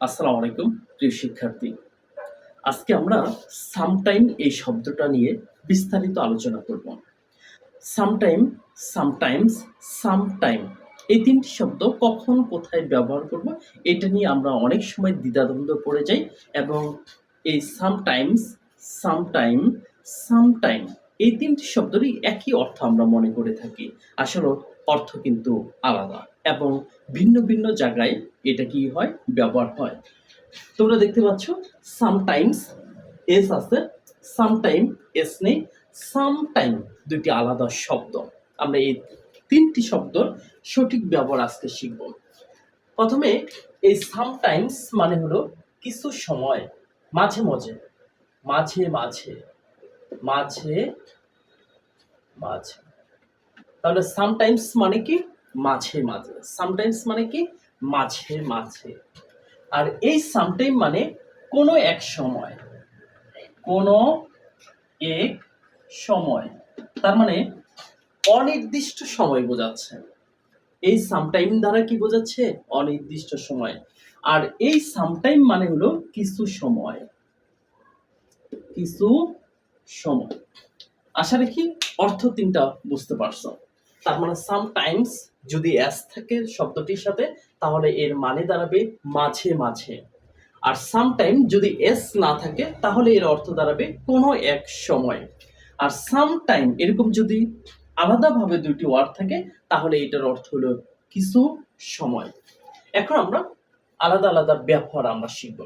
আসসালামু আলাইকুম, প্রিয় শিক্ষার্থী। আজকে আমরা সামটাইম এই শব্দটা নিয়ে বিস্তারিত আলোচনা করব। Sometime, sometimes, sometime. এই তিনটি শব্দ কখন, কোথায় ব্যবহার করব, এটা নিয়ে আমরা অনেক সময় দ্বিধাদ্বন্দ্ব পড়ে যাই এবং এই সামটাইমস, সামটাইম সামটাইম, এই তিনটি শব্দেরই একই অর্থ আমরা মনে করে থাকি। আসলে অর্থ কিন্তু আলাদা এবং ভিন্ন ভিন্ন জায়গায় এটা কি হয়? ব্যবহার হয়। তোমরা দেখতে পাচ্ছ সামটাইমস এস আছে সামটাইম এস নেই সামটাইম দুটি আলাদা শব্দ। আমরা এই তিনটি শব্দর সঠিক ব্যবহার আজকে শিখব। প্রথমে এই সামটাইমস মানে হলো কিছু সময়, মাঝে মাঝে মাঝে মাঝে মাঝে মাঝে। তাহলে সামটাইমস মানে কি? মাঝে মাঝে। সামটাইমস মানে কি? মাঝে মাঝে। আর এই সামটাইম মানে কোনো এক সময়। কোনো এক সময়। তার মানে অনির্দিষ্ট সময় বোঝাচ্ছে। এই সামটাইম দ্বারা কি বোঝাচ্ছে? অনির্দিষ্ট সময়। আর এই সামটাইম মানে হলো কিছু সময়। কিছু সময়। আশা রাখি অর্থ তিনটা বুঝতে পারছ। তার মানে সামটাইমস যদি এস থাকে শব্দটির সাথে তাহলে এর মানে দাঁড়াবে মাঝে মাঝে। আর সামটাইম যদি এস না থাকে, তাহলে এর অর্থ দাঁড়াবে কোনো এক সময়। আর সামটাইম এরকম যদি আলাদাভাবে দুটি ওয়ার্ড থাকে, তাহলে এটার অর্থ হলো কিছু সময়। এখন আমরা আলাদা আলাদা ব্যবহার আমরা শিখব।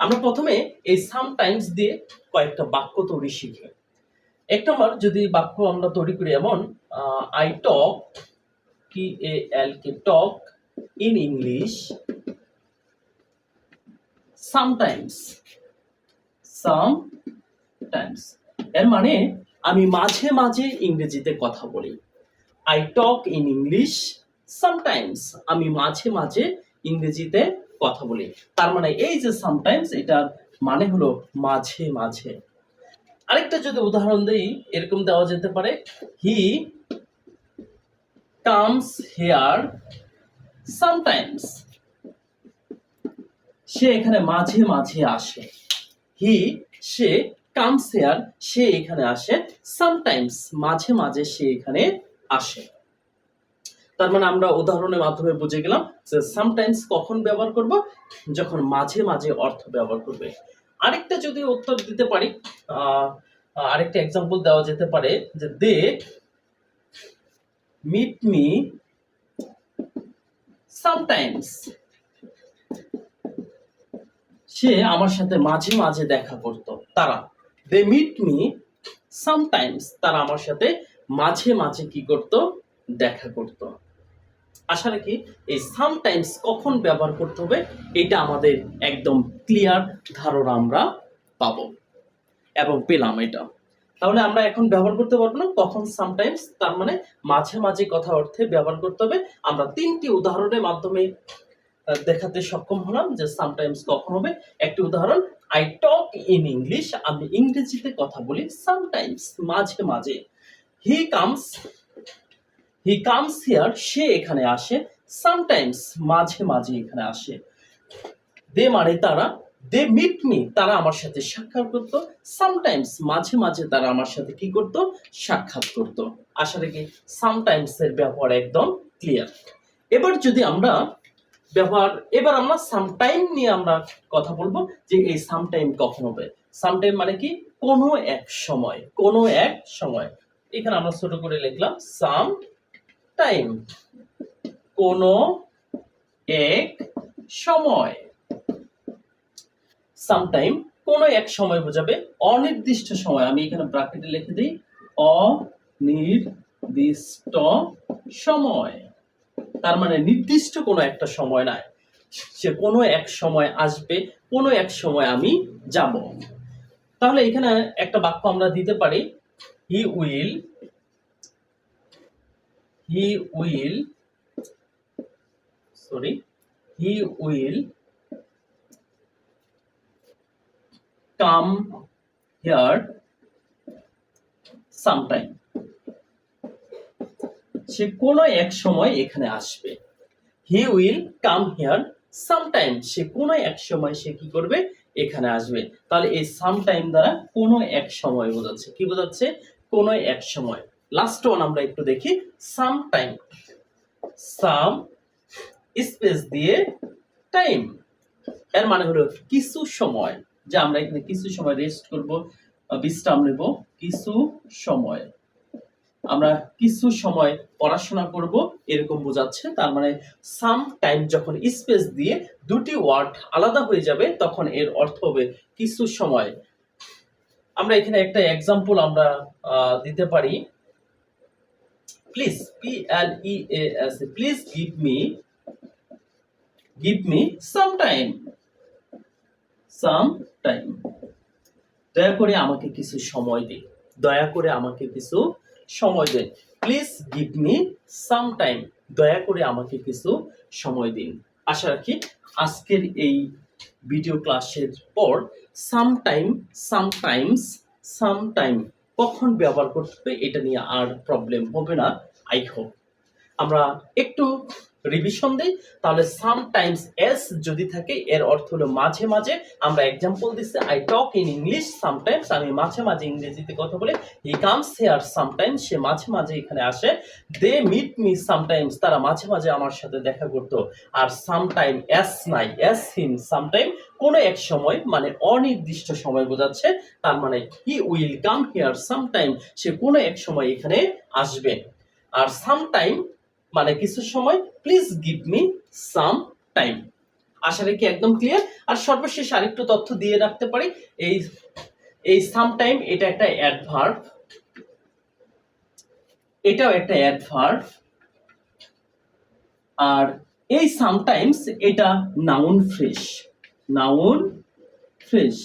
আমরা প্রথমে এই সামটাইমস দিয়ে কয়েকটা বাক্য তৈরি শিখি এক নম্বর যদি বাক্য আমরা তৈরি করি এমন আই টক কি A L K talk in English sometimes sometimes এর মানে আমি মাঝে মাঝে ইংরেজিতে কথা বলি। I talk in English sometimes আমি মাঝে মাঝে ইংরেজিতে কথা বলি। তার মানে এই যে সামটাইমস এটার মানে হলো মাঝে মাঝে। আরেকটা যদি উদাহরণ দেই, এরকম দেওয়া যেতে পারে হি কামস হেয়ার সামটাইমস সে এখানে মাঝে মাঝে আসে। হি সে কামস হেয়ার সে এখানে আসে। সামটাইমস মাঝে মাঝে সে এখানে আসে। তার মানে আমরা উদাহরণের মাধ্যমে বুঝে গেলাম যে সামটাইমস কখন ব্যবহার করব? যখন মাঝে মাঝে অর্থ ব্যবহার করবে। আরেকটা যদি উত্তর দিতে পারি আরেকটা এক্সাম্পল দেওয়া যেতে পারে যে দে মিট মি সামটাইমস সে আমার সাথে মাঝে মাঝে দেখা করত। তারা দে মিট মি সামটাইমস তারা আমার সাথে মাঝে মাঝে কি করত? দেখা করত। আশা রাখি এই সামটাইমস কখন ব্যবহার করতে হবে, এটা আমাদের একদম ক্লিয়ার ধারণা আমরা পাবো। এবং পেলাম এটা। তাহলে আমরা এখন ব্যবহার করতে পারব না। কখন সামটাইমস তার মানে মাঝে মাঝে কথা অর্থে ব্যবহার করতে হবে। আমরা তিনটি উদাহরণের মাধ্যমে দেখাতে সক্ষম হলাম যে সামটাইমস কখন হবে। একটি উদাহরণ আই টক ইন ইংলিশ আমি ইংরেজিতে কথা বলি সামটাইমস মাঝে মাঝে। He comes he comes here সে এখানে আসে সামটাইমস মাঝে মাঝে এখানে আসে। দে মানে তারা দে মিট মি তারা আমার সাথে সাক্ষাৎ করতো। সামটাইমস মাঝে মাঝে তারা আমার সাথে কি করত? সাক্ষাৎ করত। আশা রাখি সামটাইমস এর ব্যবহার একদম ক্লিয়ার এবার যদি আমরা ব্যবহার, এবার আমরা সামটাইম নিয়ে আমরা কথা বলব যে এই সামটাইম কখন হবে। সামটাইম মানে কি? কোনো এক সময়, কোনো এক সময়। এখানে আমরা ছোট করে লিখলাম সাম টাইম কোনো এক সময়। সামটাইম কোনো এক সময় বোঝাবে, অনির্দিষ্ট সময়, আমি এখানে ব্র্যাকেটে লিখে দিই, অনির্দিষ্ট সময়। তার মানে নির্দিষ্ট কোনো একটা সময় নাই। সে কোনো এক সময় আসবে, কোনো এক সময় আমি যাব। তাহলে এখানে একটা বাক্য আমরা দিতে পারি he will he will sorry he will come here sometime সে কোনো এক সময় এখানে আসবে। He will come here sometime সে কোনো এক সময় সে কি করবে? এখানে আসবে। তাহলে এই সামটাইম দ্বারা কোনো এক সময় বোঝাচ্ছে। কি বোঝাচ্ছে? কোনো এক সময়। লাস্ট ওয়ান আমরা একটু দেখি। সামটাইম সাম স্পেস দিয়ে টাইম এর মানে হলো কিছু সময়। যে আমরা এখানে কিছু সময় রেস্ট করব বিশ্রাম নেব কিছু সময়। আমরা কিছু সময় পড়াশোনা করব, এরকম বোঝাচ্ছে। তার মানে সাম টাইম যখন স্পেস দিয়ে দুটি ওয়ার্ড আলাদা হয়ে যাবে, তখন এর অর্থ হবে কিছু সময়। আমরা এখানে একটা এক্সাম্পল আমরা দিতে পারি। Please P L E S please give me give me some time some time দয়া করে আমাকে কিছু সময় দিন। দয়া করে আমাকে কিছু সময় দিন। Please give me some time দয়া করে আমাকে কিছু সময় দিন। আশা রাখি আজকের এই ভিডিও ক্লাসের পর some time sometimes sometime কখন ব্যবহার করতে হবে এটা নিয়ে আর প্রবলেম হবে না আই হোপ আমরা একটু রিভিশন দিই, তাহলে সাম টাইমস এস যদি থাকে, এর অর্থ হলো মাঝে মাঝে, আমরা এক্সাম্পল দিচ্ছি I talk in English sometimes আমি মাঝে মাঝে ইংরেজিতে কথা বলি হি কামস হেয়ার সামটাইমস সে মাঝে মাঝে এখানে আসে দে মিট মি সামটাইমস তারা মাঝে মাঝে আমার সাথে দেখা করতো, আর সামটাইম এস নাই এস হিম সামটাইম কোনো এক সময় মানে অনির্দিষ্ট সময় বোঝাচ্ছে, তার মানে he will come here sometime সে কোনো এক সময় এখানে আসবে, আর সামটাইম মানে কিছু সময় please give me some time আশা রেখে একদম ক্লিয়ার আর সর্বশেষ আরেকটু তথ্য দিয়ে রাখতে পারি, এই এই সাম টাইম এটা একটা অ্যাডভার্ব এটাও একটা অ্যাডভার্ব আর এই সামটাইমস এটা নাউন ফ্রেশ নাউন ফ্রেশ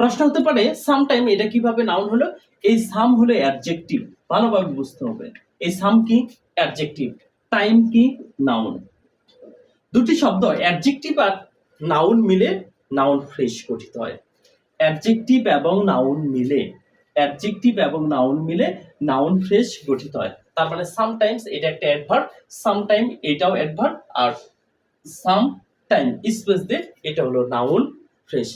প্রশ্ন হতে পারে সামটাইম এটা কীভাবে নাউন হলো? এই সাম হলো অ্যাডজেক্টিভ ভালোভাবে বুঝতে হবে। এই সাম কি? অ্যাডজেক্টিভ টাইম কি? নাউন দুটি শব্দ অ্যাডজেক্টিভ আর নাউন মিলে নাউন ফ্রেশ গঠিত হয়। অ্যাডজেক্টিভ এবং নাউন মিলে অ্যাডজেক্টিভ এবং নাউন মিলে নাউন ফ্রেশ গঠিত হয়। তার মানে সামটাইমস এটা একটা অ্যাডভার্ব সামটাইম এটাও অ্যাডভার্ব আর সাম টাইম স্পেস দিয়ে এটা হলো নাউন ফ্রেশ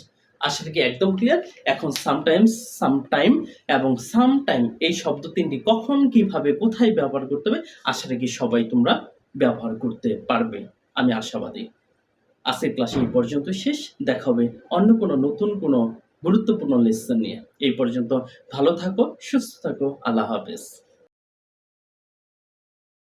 আশা কি একদম ক্লিয়ার এখন সামটাইমস সামটাইম এবং সামটাইম এই শব্দ তিনটি কখন, কীভাবে, কোথায় ব্যবহার করতে হবে, আশা কি সবাই তোমরা ব্যবহার করতে পারবে। আমি আশাবাদী। আজকের ক্লাসে এই পর্যন্ত শেষ। দেখা হবে অন্য কোনো নতুন কোনো গুরুত্বপূর্ণ লেসন নিয়ে। এই পর্যন্ত ভালো থাকো, সুস্থ থাকো, আল্লাহ হাফেজ।